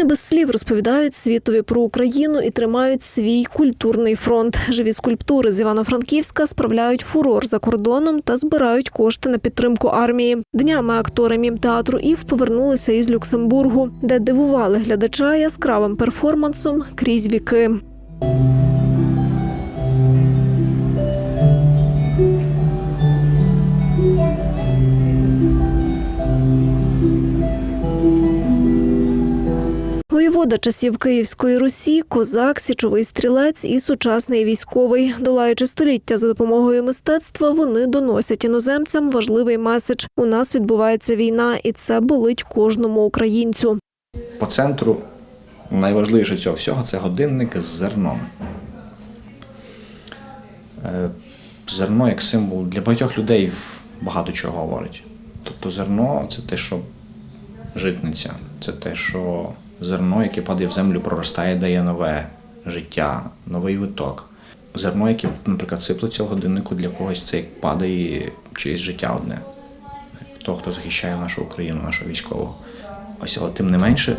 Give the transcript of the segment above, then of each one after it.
Вони без слів розповідають світові про Україну і тримають свій культурний фронт. Живі скульптури з Івано-Франківська справляють фурор за кордоном та збирають кошти на підтримку армії. Днями актори мімтеатру Ів повернулися із Люксембургу, де дивували глядача яскравим перформансом крізь віки. Воєвода часів Київської Русі, козак, січовий стрілець і сучасний військовий. Долаючи століття за допомогою мистецтва, вони доносять іноземцям важливий меседж. У нас відбувається війна, і це болить кожному українцю. По центру найважливіше цього всього це годинник з зерном. Е, Зерно як символ для багатьох людей багато чого говорить. Тобто зерно це те, що житниця, це те, що зерно, яке падає в землю, проростає, дає нове життя, новий виток. Зерно, яке, наприклад, сиплеться в годиннику для когось, це як падає чиєсь життя одне. Того, хто захищає нашу Україну, нашого військового. Ось, але тим не менше,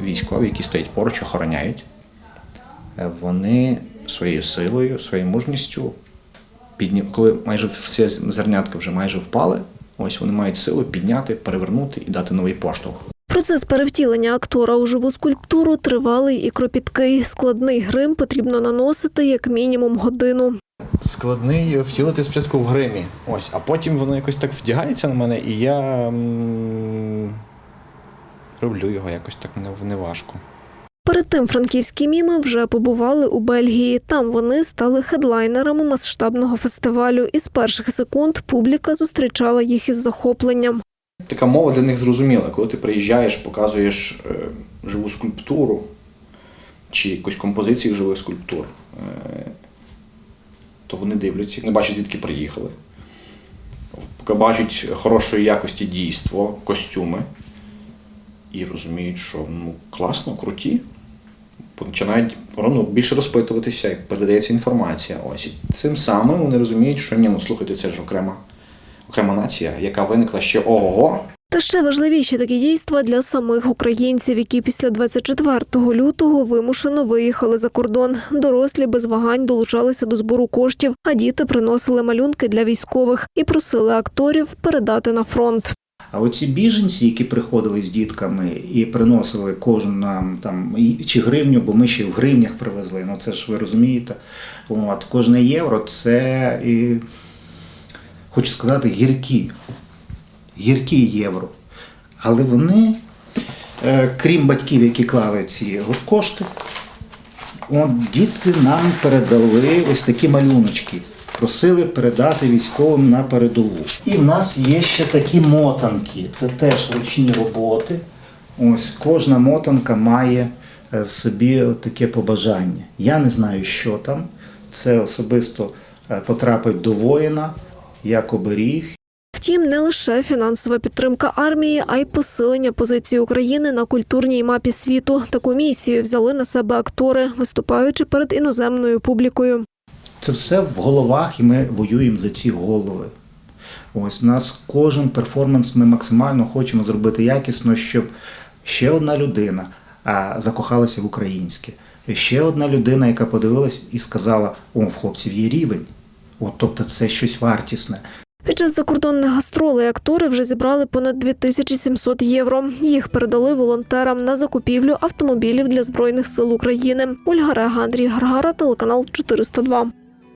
військові, які стоять поруч, охороняють, е, вони своєю силою, своєю мужністю, підні... коли майже всі зернятка вже майже впали, ось вони мають силу підняти, перевернути і дати новий поштовх. Процес перевтілення актора у живу скульптуру тривалий і кропіткий. Складний грим потрібно наносити як мінімум годину. Складний втілити спочатку в гримі. Ось, а потім воно якось так вдягається на мене, і я м, роблю його якось так неважко. Перед тим франківські міми вже побували у Бельгії. Там вони стали хедлайнерами масштабного фестивалю. І з перших секунд публіка зустрічала їх із захопленням. Така мова для них зрозуміла. Коли ти приїжджаєш, показуєш е, живу скульптуру чи якусь композицію живих скульптур, е, то вони дивляться, не бачать, звідки приїхали. Бачать хорошої якості дійство, костюми і розуміють, що ну, класно, круті. Починають ну, більше розпитуватися, як передається інформація. Ось і цим самим вони розуміють, що ні, ну слухайте, це ж окрема, окрема нація, яка виникла ще ого-го, Та ще важливіші такі дійства для самих українців, які після 24 лютого вимушено виїхали за кордон. Дорослі без вагань долучалися до збору коштів, а діти приносили малюнки для військових і просили акторів передати на фронт. А оці біженці, які приходили з дітками і приносили кожен нам там чи гривню, бо ми ще в гривнях привезли. Ну це ж ви розумієте. От кожне євро це і хочу сказати гіркі. Гіркі євро. Але вони, е, крім батьків, які клали ці кошти, от дітки нам передали ось такі малюночки. Просили передати військовим на передову. І в нас є ще такі мотанки. Це теж ручні роботи. Ось кожна мотанка має е, в собі таке побажання. Я не знаю, що там. Це особисто е, потрапить до воїна як оберіг. Втім, не лише фінансова підтримка армії, а й посилення позиції України на культурній мапі світу. Таку місію взяли на себе актори, виступаючи перед іноземною публікою. Це все в головах, і ми воюємо за ці голови. Ось у нас кожен перформанс ми максимально хочемо зробити якісно, щоб ще одна людина закохалася в українське. Ще одна людина, яка подивилась і сказала: о, в хлопців є рівень. От, тобто це щось вартісне. Під час закордонних гастролей актори вже зібрали понад 2700 євро. Їх передали волонтерам на закупівлю автомобілів для збройних сил України. Ольга Рега, Андрій Гаргара, телеканал 402.